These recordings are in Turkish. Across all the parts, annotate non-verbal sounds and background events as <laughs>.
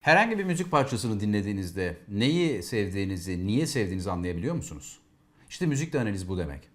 Herhangi bir müzik parçasını dinlediğinizde neyi sevdiğinizi, niye sevdiğinizi anlayabiliyor musunuz? İşte müzik de analiz bu demek.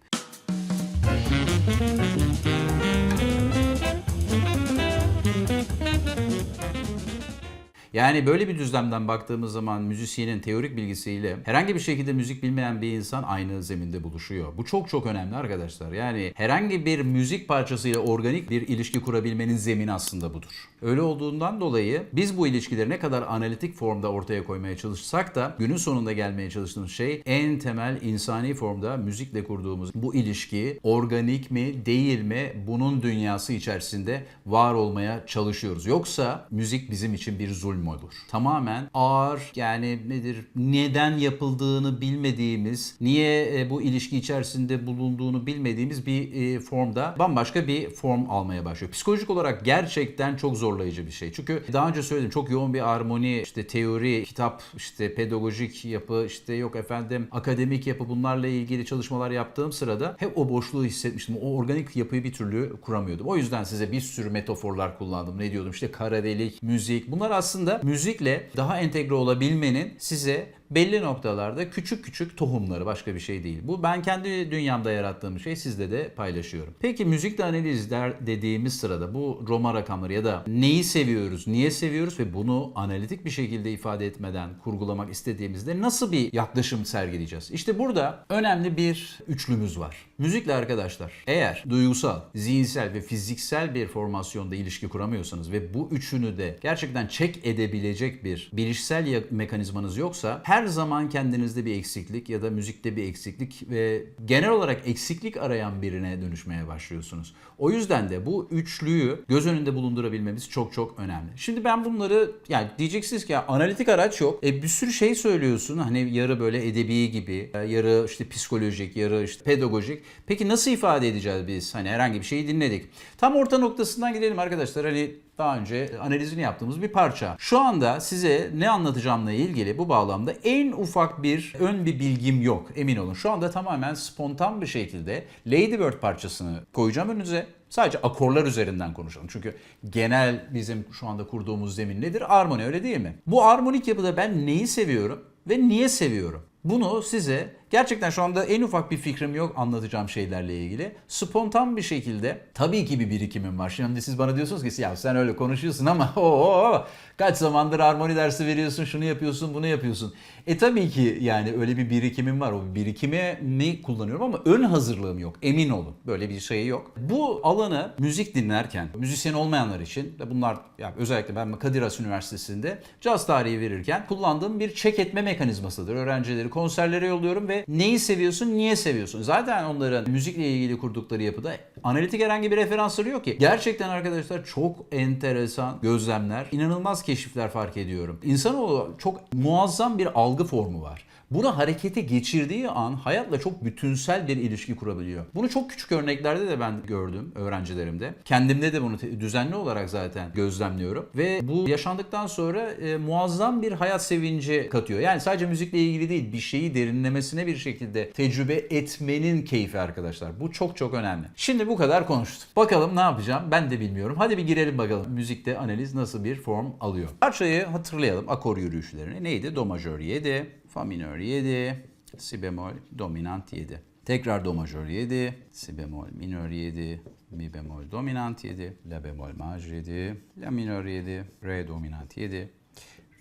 Yani böyle bir düzlemden baktığımız zaman müzisyenin teorik bilgisiyle herhangi bir şekilde müzik bilmeyen bir insan aynı zeminde buluşuyor. Bu çok çok önemli arkadaşlar. Yani herhangi bir müzik parçasıyla organik bir ilişki kurabilmenin zemini aslında budur. Öyle olduğundan dolayı biz bu ilişkileri ne kadar analitik formda ortaya koymaya çalışsak da günün sonunda gelmeye çalıştığımız şey en temel insani formda müzikle kurduğumuz bu ilişki organik mi değil mi bunun dünyası içerisinde var olmaya çalışıyoruz. Yoksa müzik bizim için bir zulm olur. Tamamen ağır yani nedir neden yapıldığını bilmediğimiz, niye e, bu ilişki içerisinde bulunduğunu bilmediğimiz bir e, formda bambaşka bir form almaya başlıyor. Psikolojik olarak gerçekten çok zorlayıcı bir şey. Çünkü daha önce söyledim çok yoğun bir armoni, işte teori, kitap, işte pedagojik yapı, işte yok efendim akademik yapı bunlarla ilgili çalışmalar yaptığım sırada hep o boşluğu hissetmiştim. O organik yapıyı bir türlü kuramıyordum. O yüzden size bir sürü metaforlar kullandım. Ne diyordum? İşte kara delik, müzik. Bunlar aslında müzikle daha entegre olabilmenin size belli noktalarda küçük küçük tohumları başka bir şey değil. Bu ben kendi dünyamda yarattığım şey sizle de paylaşıyorum. Peki müzikle analizler dediğimiz sırada bu Roma rakamları ya da neyi seviyoruz, niye seviyoruz ve bunu analitik bir şekilde ifade etmeden kurgulamak istediğimizde nasıl bir yaklaşım sergileyeceğiz? İşte burada önemli bir üçlümüz var. Müzikle arkadaşlar eğer duygusal, zihinsel ve fiziksel bir formasyonda ilişki kuramıyorsanız ve bu üçünü de gerçekten çek edebilecek bir bilişsel mekanizmanız yoksa her zaman kendinizde bir eksiklik ya da müzikte bir eksiklik ve genel olarak eksiklik arayan birine dönüşmeye başlıyorsunuz. O yüzden de bu üçlüyü göz önünde bulundurabilmemiz çok çok önemli. Şimdi ben bunları yani diyeceksiniz ki ya analitik araç yok. E bir sürü şey söylüyorsun. Hani yarı böyle edebi gibi, e, yarı işte psikolojik, yarı işte pedagojik. Peki nasıl ifade edeceğiz biz? Hani herhangi bir şeyi dinledik. Tam orta noktasından gidelim arkadaşlar. Hani daha önce analizini yaptığımız bir parça. Şu anda size ne anlatacağımla ilgili bu bağlamda en ufak bir ön bir bilgim yok emin olun. Şu anda tamamen spontan bir şekilde Lady Bird parçasını koyacağım önünüze. Sadece akorlar üzerinden konuşalım. Çünkü genel bizim şu anda kurduğumuz zemin nedir? Armoni öyle değil mi? Bu armonik yapıda ben neyi seviyorum ve niye seviyorum? Bunu size gerçekten şu anda en ufak bir fikrim yok anlatacağım şeylerle ilgili. Spontan bir şekilde tabii ki bir birikimim var. Şimdi siz bana diyorsunuz ki ya sen öyle konuşuyorsun ama <laughs> o kaç zamandır armoni dersi veriyorsun, şunu yapıyorsun, bunu yapıyorsun. E tabii ki yani öyle bir birikimim var. O birikimi kullanıyorum ama ön hazırlığım yok. Emin olun. Böyle bir şey yok. Bu alanı müzik dinlerken, müzisyen olmayanlar için bunlar yani özellikle ben Kadir Has Üniversitesi'nde caz tarihi verirken kullandığım bir check etme mekanizmasıdır. Öğrencileri konserlere yolluyorum ve neyi seviyorsun, niye seviyorsun? Zaten onların müzikle ilgili kurdukları yapıda analitik herhangi bir referansları yok ki. Gerçekten arkadaşlar çok enteresan gözlemler, inanılmaz keşifler fark ediyorum. İnsanoğlu çok muazzam bir algı formu var. Bunu harekete geçirdiği an hayatla çok bütünsel bir ilişki kurabiliyor. Bunu çok küçük örneklerde de ben gördüm öğrencilerimde. Kendimde de bunu düzenli olarak zaten gözlemliyorum. Ve bu yaşandıktan sonra e, muazzam bir hayat sevinci katıyor. Yani sadece müzikle ilgili değil bir şeyi derinlemesine bir şekilde tecrübe etmenin keyfi arkadaşlar. Bu çok çok önemli. Şimdi bu kadar konuştum. Bakalım ne yapacağım ben de bilmiyorum. Hadi bir girelim bakalım. Müzikte analiz nasıl bir form alıyor. Parçayı hatırlayalım akor yürüyüşlerini. Neydi? Do majör 7, fa minör 7, si bemol dominant 7. Tekrar do majör 7, si bemol minör 7, mi bemol dominant 7, la bemol maj 7, la minör 7, re dominant 7,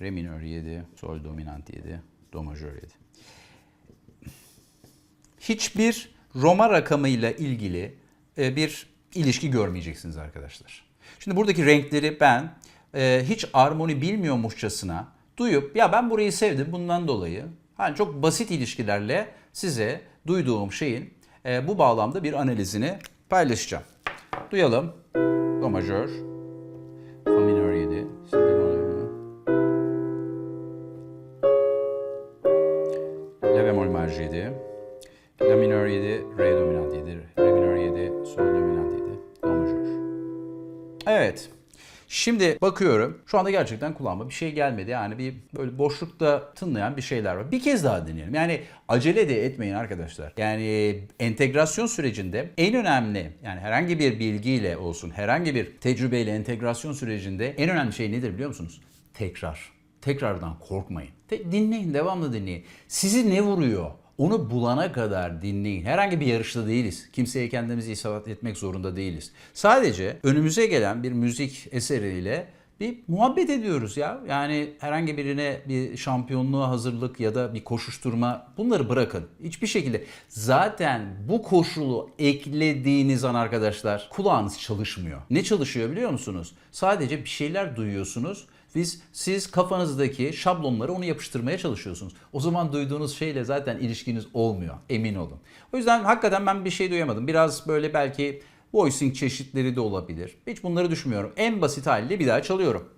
re minör 7, sol dominant 7, do majör 7 hiçbir Roma rakamıyla ilgili bir ilişki görmeyeceksiniz arkadaşlar. Şimdi buradaki renkleri ben e, hiç armoni bilmiyormuşçasına duyup ya ben burayı sevdim bundan dolayı hani çok basit ilişkilerle size duyduğum şeyin e, bu bağlamda bir analizini paylaşacağım. Duyalım. Do majör, Evet. Şimdi bakıyorum. Şu anda gerçekten kulağıma bir şey gelmedi. Yani bir böyle boşlukta tınlayan bir şeyler var. Bir kez daha deneyelim. Yani acele de etmeyin arkadaşlar. Yani entegrasyon sürecinde en önemli yani herhangi bir bilgiyle olsun, herhangi bir tecrübeyle entegrasyon sürecinde en önemli şey nedir biliyor musunuz? Tekrar tekrardan korkmayın. Te- dinleyin, devamlı dinleyin. Sizi ne vuruyor? Onu bulana kadar dinleyin. Herhangi bir yarışta değiliz. Kimseye kendimizi ispat etmek zorunda değiliz. Sadece önümüze gelen bir müzik eseriyle bir muhabbet ediyoruz ya. Yani herhangi birine bir şampiyonluğa hazırlık ya da bir koşuşturma bunları bırakın. Hiçbir şekilde. Zaten bu koşulu eklediğiniz an arkadaşlar kulağınız çalışmıyor. Ne çalışıyor biliyor musunuz? Sadece bir şeyler duyuyorsunuz. Biz siz kafanızdaki şablonları onu yapıştırmaya çalışıyorsunuz. O zaman duyduğunuz şeyle zaten ilişkiniz olmuyor. Emin olun. O yüzden hakikaten ben bir şey duyamadım. Biraz böyle belki voicing çeşitleri de olabilir. Hiç bunları düşünmüyorum. En basit haliyle bir daha çalıyorum.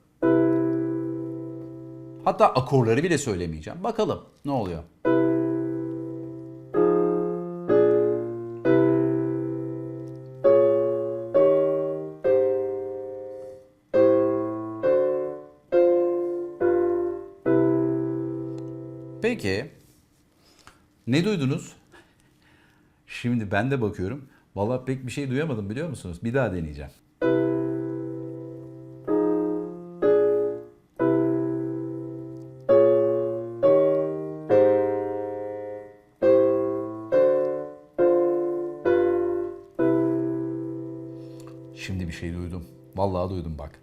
Hatta akorları bile söylemeyeceğim. Bakalım ne oluyor. Ne duydunuz? Şimdi ben de bakıyorum. Vallahi pek bir şey duyamadım biliyor musunuz? Bir daha deneyeceğim. Şimdi bir şey duydum. Vallahi duydum bak.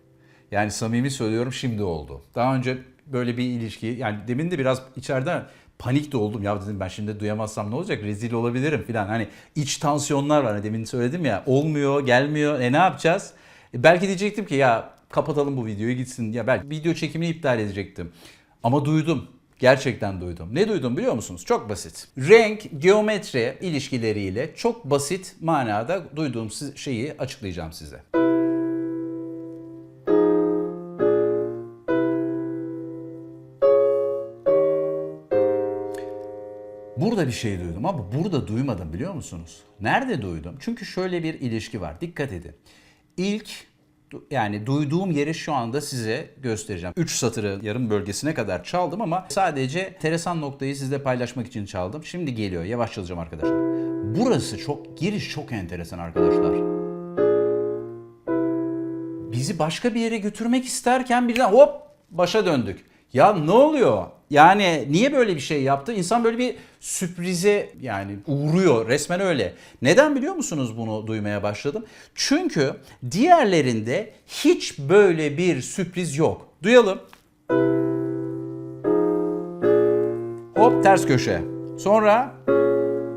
Yani samimi söylüyorum şimdi oldu. Daha önce böyle bir ilişki yani demin de biraz içeriden panik de oldum. Ya dedim ben şimdi duyamazsam ne olacak? Rezil olabilirim falan. Hani iç tansiyonlar var. Hani demin söyledim ya. Olmuyor, gelmiyor. E ne yapacağız? E belki diyecektim ki ya kapatalım bu videoyu gitsin. Ya belki video çekimini iptal edecektim. Ama duydum. Gerçekten duydum. Ne duydum biliyor musunuz? Çok basit. Renk, geometri ilişkileriyle çok basit manada duyduğum şeyi açıklayacağım size. Burada bir şey duydum ama burada duymadım biliyor musunuz? Nerede duydum? Çünkü şöyle bir ilişki var. Dikkat edin. İlk yani duyduğum yeri şu anda size göstereceğim. 3 satırı yarım bölgesine kadar çaldım ama sadece enteresan noktayı sizle paylaşmak için çaldım. Şimdi geliyor. Yavaş çalacağım arkadaşlar. Burası çok giriş çok enteresan arkadaşlar. Bizi başka bir yere götürmek isterken birden hop başa döndük. Ya ne oluyor? Yani niye böyle bir şey yaptı? İnsan böyle bir sürprize yani uğruyor resmen öyle. Neden biliyor musunuz bunu duymaya başladım? Çünkü diğerlerinde hiç böyle bir sürpriz yok. Duyalım. Hop ters köşe. Sonra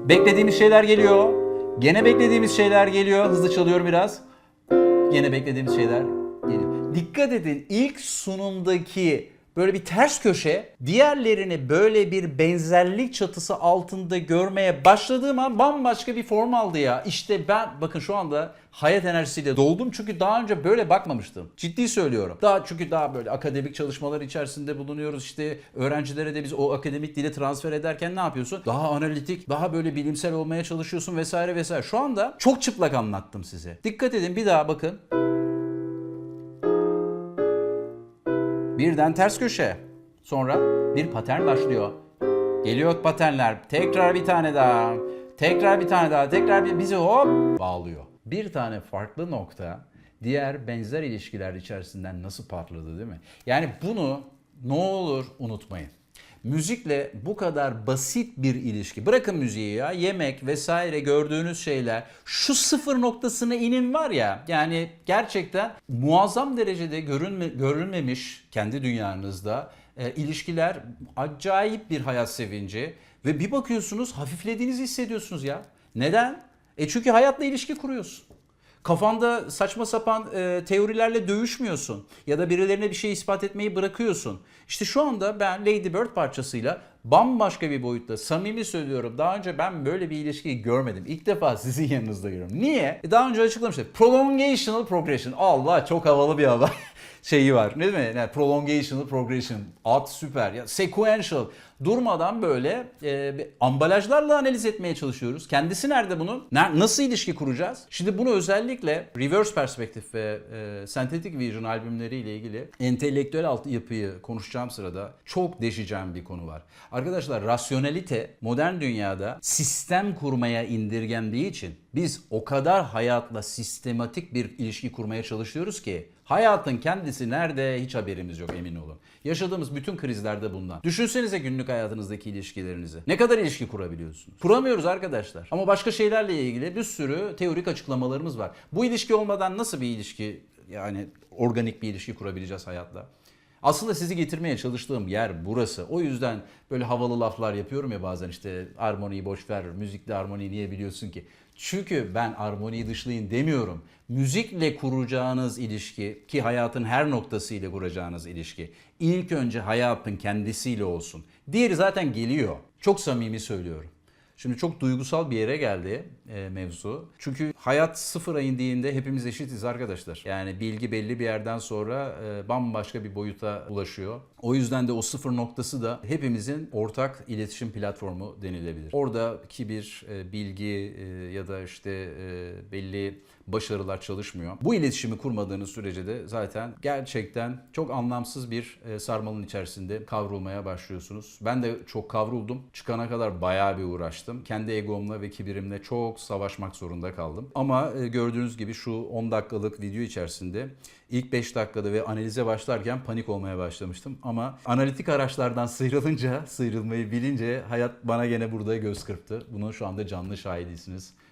beklediğimiz şeyler geliyor. Gene beklediğimiz şeyler geliyor. Hızlı çalıyorum biraz. Gene beklediğimiz şeyler geliyor. Dikkat edin ilk sunumdaki böyle bir ters köşe diğerlerini böyle bir benzerlik çatısı altında görmeye başladığım an bambaşka bir form aldı ya. İşte ben bakın şu anda hayat enerjisiyle doldum çünkü daha önce böyle bakmamıştım. Ciddi söylüyorum. Daha çünkü daha böyle akademik çalışmalar içerisinde bulunuyoruz. İşte öğrencilere de biz o akademik dili transfer ederken ne yapıyorsun? Daha analitik, daha böyle bilimsel olmaya çalışıyorsun vesaire vesaire. Şu anda çok çıplak anlattım size. Dikkat edin bir daha bakın. Birden ters köşe. Sonra bir patern başlıyor. Geliyor paternler. Tekrar bir tane daha. Tekrar bir tane daha. Tekrar bir bizi hop bağlıyor. Bir tane farklı nokta diğer benzer ilişkiler içerisinden nasıl patladı değil mi? Yani bunu ne olur unutmayın. Müzikle bu kadar basit bir ilişki. Bırakın müziği ya. Yemek vesaire gördüğünüz şeyler. Şu sıfır noktasına inin var ya. Yani gerçekten muazzam derecede görünme, görülmemiş kendi dünyanızda e, ilişkiler acayip bir hayat sevinci. Ve bir bakıyorsunuz hafiflediğinizi hissediyorsunuz ya. Neden? E çünkü hayatla ilişki kuruyorsun. Kafanda saçma sapan e, teorilerle dövüşmüyorsun ya da birilerine bir şey ispat etmeyi bırakıyorsun. İşte şu anda ben Lady Bird parçasıyla bambaşka bir boyutta samimi söylüyorum. Daha önce ben böyle bir ilişkiyi görmedim. İlk defa sizin <laughs> yanınızda görüyorum. Niye? E, daha önce açıklamıştım. Prolongational progression. Allah çok havalı bir hava <laughs> şeyi var. Ne demek? Yani prolongational progression. Ad süper. Ya sequential. Durmadan böyle e, ambalajlarla analiz etmeye çalışıyoruz. Kendisi nerede bunun? Ne- Nasıl ilişki kuracağız? Şimdi bunu özellikle Reverse Perspective ve e, Synthetic Vision albümleriyle ilgili entelektüel altyapıyı konuşacağım sırada çok deşeceğim bir konu var. Arkadaşlar rasyonelite modern dünyada sistem kurmaya indirgendiği için biz o kadar hayatla sistematik bir ilişki kurmaya çalışıyoruz ki hayatın kendisi nerede hiç haberimiz yok emin olun. Yaşadığımız bütün krizlerde bundan. Düşünsenize günlük hayatınızdaki ilişkilerinizi. Ne kadar ilişki kurabiliyorsunuz? Kuramıyoruz arkadaşlar. Ama başka şeylerle ilgili bir sürü teorik açıklamalarımız var. Bu ilişki olmadan nasıl bir ilişki yani organik bir ilişki kurabileceğiz hayatla? Aslında sizi getirmeye çalıştığım yer burası. O yüzden böyle havalı laflar yapıyorum ya bazen işte armoniyi boş ver, müzikle armoniyi niye biliyorsun ki? Çünkü ben armoniyi dışlayın demiyorum. Müzikle kuracağınız ilişki ki hayatın her noktasıyla kuracağınız ilişki ilk önce hayatın kendisiyle olsun. Diğeri zaten geliyor. Çok samimi söylüyorum. Şimdi çok duygusal bir yere geldi e, mevzu. Çünkü hayat sıfıra indiğinde hepimiz eşitiz arkadaşlar. Yani bilgi belli bir yerden sonra e, bambaşka bir boyuta ulaşıyor. O yüzden de o sıfır noktası da hepimizin ortak iletişim platformu denilebilir. Oradaki bir e, bilgi e, ya da işte e, belli başarılar çalışmıyor. Bu iletişimi kurmadığınız sürece de zaten gerçekten çok anlamsız bir e, sarmalın içerisinde kavrulmaya başlıyorsunuz. Ben de çok kavruldum. Çıkana kadar bayağı bir uğraştım. Kendi egomla ve kibirimle çok savaşmak zorunda kaldım. Ama e, gördüğünüz gibi şu 10 dakikalık video içerisinde ilk 5 dakikada ve analize başlarken panik olmaya başlamıştım. Ama analitik araçlardan <laughs> sıyrılınca, sıyrılmayı bilince hayat bana gene burada göz kırptı. Bunun şu anda canlı şahidisiniz.